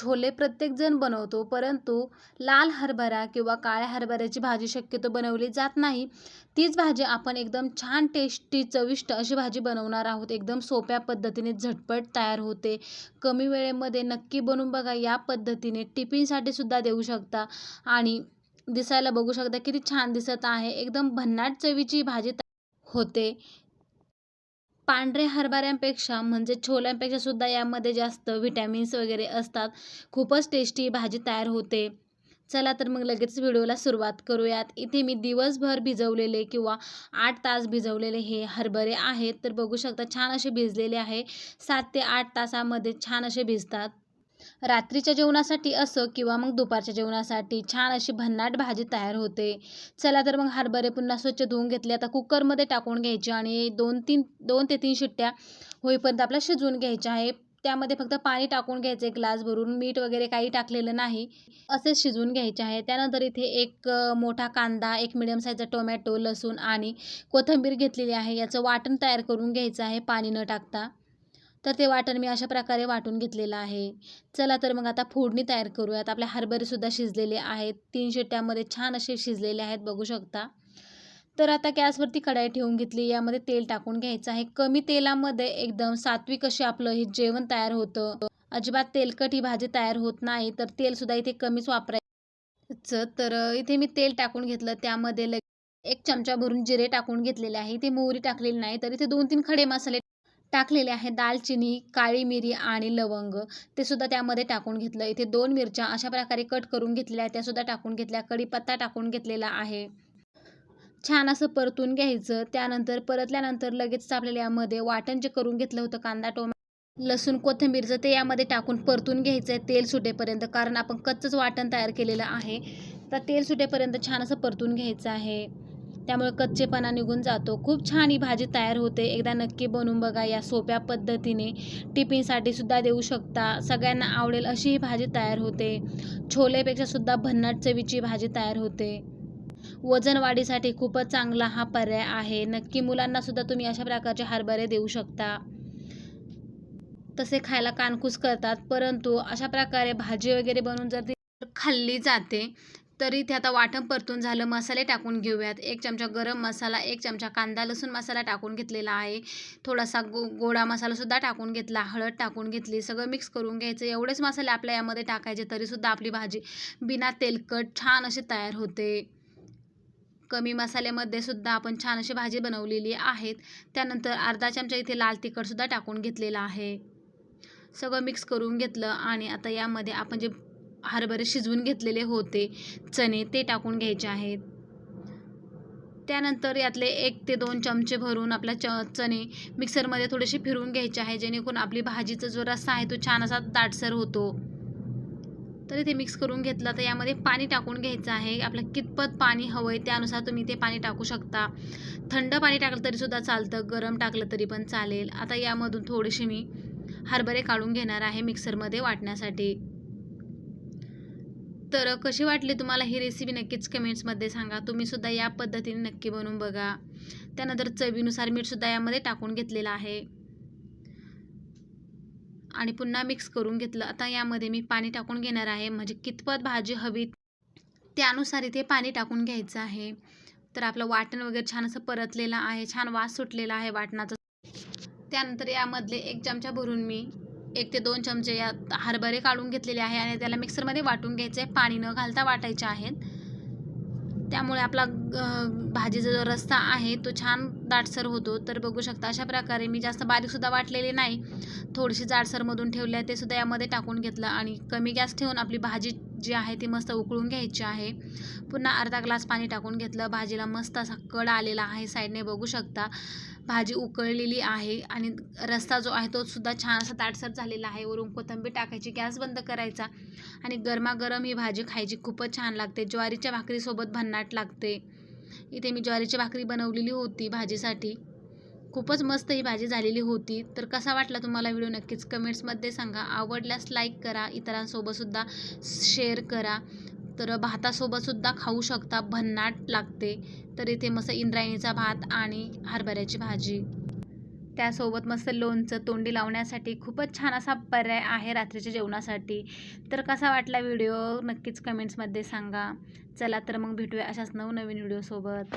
छोले प्रत्येकजण बनवतो परंतु लाल हरभरा किंवा काळ्या हरभऱ्याची भाजी शक्यतो बनवली जात नाही. तीच भाजी आपण एकदम छान टेस्टी चविष्ट अशी भाजी बनवणार आहोत. एकदम सोप्या पद्धतीने झटपट तयार होते. कमी वेळेमध्ये नक्की बनवून बघा. या पद्धतीने टिफिनसाठी सुद्धा देऊ शकता. आणि दिसायला बघू शकता किती छान दिसत आहे. एकदम भन्नाट चवीची भाजी होते. पांढऱ्या हरभऱ्यांपेक्षा म्हणजे छोल्यांपेक्षा सुद्धा यामध्ये जास्त व्हिटॅमिन्स वगैरे असतात. खूपच टेस्टी भाजी तयार होते. चला तर मग लगेच व्हिडिओला सुरुवात करूयात. इथे मी दिवसभर भिजवलेले किंवा आठ तास भिजवलेले हे हरभरे आहेत. तर बघू शकता छान असे भिजलेले आहे. सात ते आठ तासामध्ये छान असे भिजतात. रात्रीच्या जेवणासाठी असं किंवा मग दुपारच्या जेवणासाठी छान अशी भन्नाट भाजी तयार होते. चला तर मग हरभरे पुन्हा स्वच्छ धुवून घेतले. आता कुकरमध्ये टाकून घ्यायचे आणि दोन तीन दोन ते तीन शिट्ट्या होईपर्यंत आपल्या शिजवून घ्यायच्या आहे. त्यामध्ये फक्त पाणी टाकून घ्यायचं एक ग्लास भरून. मीठ वगैरे काही टाकलेलं नाही. असेच शिजवून घ्यायचे आहे. त्यानंतर इथे एक मोठा कांदा एक मिडियम साईजचा टोमॅटो लसूण आणि कोथिंबीर घेतलेली आहे. याचं वाटण तयार करून घ्यायचं आहे पाणी न टाकता. तर ते वाटण मी अशा प्रकारे वाटून घेतलेलं आहे. चला तर मग आता फोडणी तयार करूयात. आपले हरभरेसुद्धा शिजलेले आहेत. तीन शिट्ट्यामध्ये छान असे शिजलेले आहेत बघू शकता. तर आता गॅसवरती कढाई ठेवून घेतली. यामध्ये तेल टाकून घ्यायचं आहे. कमी तेलामध्ये एकदम सात्विक असे आपलं हे जेवण तयार होतं. अजिबात तेलकट ही भाजी तयार होत नाही तर तेलसुद्धा इथे कमीच वापरायचं तर इथे मी तेल टाकून घेतलं. त्यामध्ये एक चमचा भरून जिरे टाकून घेतलेले आहे. इथे मोहरी टाकलेली नाही तर इथे दोन तीन खडे मसाले टाकलेले आहे दालचिनी काळी मिरी आणि लवंग. ते सुद्धा त्यामध्ये टाकून घेतलं. इथे दोन मिरच्या अशा प्रकारे कट करून घेतलेल्या आहेत. त्यासुद्धा टाकून घेतल्या. कढीपत्ता टाकून घेतलेला आहे. छान असं परतून घ्यायचं. त्यानंतर परतल्यानंतर लगेच आपल्याला यामध्ये वाटण जे करून घेतलं होतं कांदा टोमॅटो लसूण कोथिंबीरचं ते यामध्ये टाकून परतून घ्यायचं आहे तेल सुटेपर्यंत कारण आपण कच्चंच वाटण तयार केलेलं आहे. तर तेल सुटेपर्यंत छान असं परतून घ्यायचं आहे. त्यामुळे कच्चेपणा निघून जातो. खूप छान ही भाजी तयार होते. एकदा नक्की बनवून बघा या सोप्या पद्धतीने. टिफिनसाठी सुद्धा देऊ शकता. सगळ्यांना आवडेल अशी ही भाजी तयार होते. छोलेपेक्षा सुद्धा भन्नाट चवीची भाजी तयार होते. वजन वाढीसाठी खूपच चांगला हा पर्याय आहे. नक्की मुलांना सुद्धा तुम्ही अशा प्रकारचे हरभरे देऊ शकता. तसे खायला कानकूस करतात. परंतु अशा प्रकारे भाजी वगैरे बनवून जर ती खाल्ली जाते तर इथे आता वाटण परतून झालं मसाले टाकून घेऊयात. एक चमचा गरम मसाला एक चमचा कांदा लसूण मसाला टाकून घेतलेला आहे. थोडासा गो गोडा मसालासुद्धा टाकून घेतला हळद टाकून घेतली सगळं मिक्स करून घ्यायचं. एवढेच मसाले आपल्या यामध्ये टाकायचे तरीसुद्धा आपली भाजी बिना तेलकट छान अशी तयार होते. कमी मसाल्यामध्ये सुद्धा आपण छान अशी भाजी बनवलेली आहेत. त्यानंतर अर्धा चमचा इथे लाल तिखटसुद्धा टाकून घेतलेला आहे. सगळं मिक्स करून घेतलं आणि आता यामध्ये आपण जे हरभरे शिजवून घेतलेले होते. चणे ते टाकून घ्यायचे आहेत. त्यानंतर यातले एक ते दोन चमचे भरून आपला च चणे मिक्सरमध्ये थोडेसे फिरवून घ्यायचे आहे. जेणेकरून आपली भाजीचा जो रस्सा आहे तो छान असा दाटसर होतो. तर इथे मिक्स करून घेतलं तर यामध्ये पाणी टाकून घ्यायचं आहे. आपलं कितपत पाणी हवं आहे त्यानुसार तुम्ही ते पाणी टाकू शकता. थंड पाणी टाकलं तरीसुद्धा चालतं गरम टाकलं तरी पण चालेल. आता यामधून थोडेसे मी हरभरे काढून घेणार आहे मिक्सरमध्ये वाटण्यासाठी. तर कशी वाटली तुम्हाला ही रेसिपी नक्कीच कमेंट्समध्ये सांगा. तुम्हीसुद्धा या पद्धतीने नक्की बनवून बघा. त्यानंतर चवीनुसार मीठसुद्धा यामध्ये टाकून घेतलेलं आहे. आणि पुन्हा मिक्स करून घेतलं. आता यामध्ये मी पाणी टाकून घेणार आहे. म्हणजे कितपत भाजी हवी त्यानुसार इथे पाणी टाकून घ्यायचं आहे. तर आपलं वाटण वगैरे छान असं परतलेलं आहे. छान वास सुटलेला आहे वाटणाचा. त्यानंतर यामधले एक चमचा भरून मी एक ते दोन चमचे या हरभरे काढून घेतलेले आहे आणि त्याला मिक्सरमध्ये वाटून घ्यायचे. पाणी न घालता वाटायचे आहेत. त्यामुळे आपला भाजीचा जो रस्ता आहे तो छान दाटसर होतो. तर बघू शकता अशा प्रकारे मी जास्त बारीकसुद्धा वाटलेली नाही. थोडीशी जाडसरमधून ठेवले आहे ते सुद्धा यामध्ये टाकून घेतलं आणि कमी गॅस ठेवून आपली भाजी जी आहे ती मस्त उकळून घ्यायची आहे. पुन्हा अर्धा ग्लास पाणी टाकून घेतलं. भाजीला मस्त असा कड आलेला आहे. साईडने बघू शकता. भाजी उकळलेली आहे आणि रस्ता जो आहे तो सुद्धा छान असा ताटसर झालेला आहे. वरून कोथिंबीर टाकायची गॅस बंद करायचा आणि गरमागरम ही भाजी खायची. खूपच छान लागते. ज्वारीच्या भाकरीसोबत भन्नाट लागते. इथे मी ज्वारीची भाकरी बनवलेली होती भाजीसाठी. खूपच मस्त ही भाजी झालेली होती. तर कसा वाटला तुम्हाला व्हिडिओ? नक्कीच कमेंट्समध्ये सांगा. आवडल्यास लाईक करा. इतरांसोबतसुद्धा शेअर करा. तर भातासोबतसुद्धा खाऊ शकता. भन्नाट लागते. तर इथे मस्त इंद्रायणीचा भात आणि हरभऱ्याची भाजी. त्यासोबत मस्त लोणचं तोंडी लावण्यासाठी खूपच छान असा पर्याय आहे रात्रीच्या जेवणासाठी. तर कसा वाटला व्हिडिओ? नक्कीच कमेंट्समध्ये सांगा. चला तर मग भेटूया अशाच नवनवीन व्हिडिओसोबत.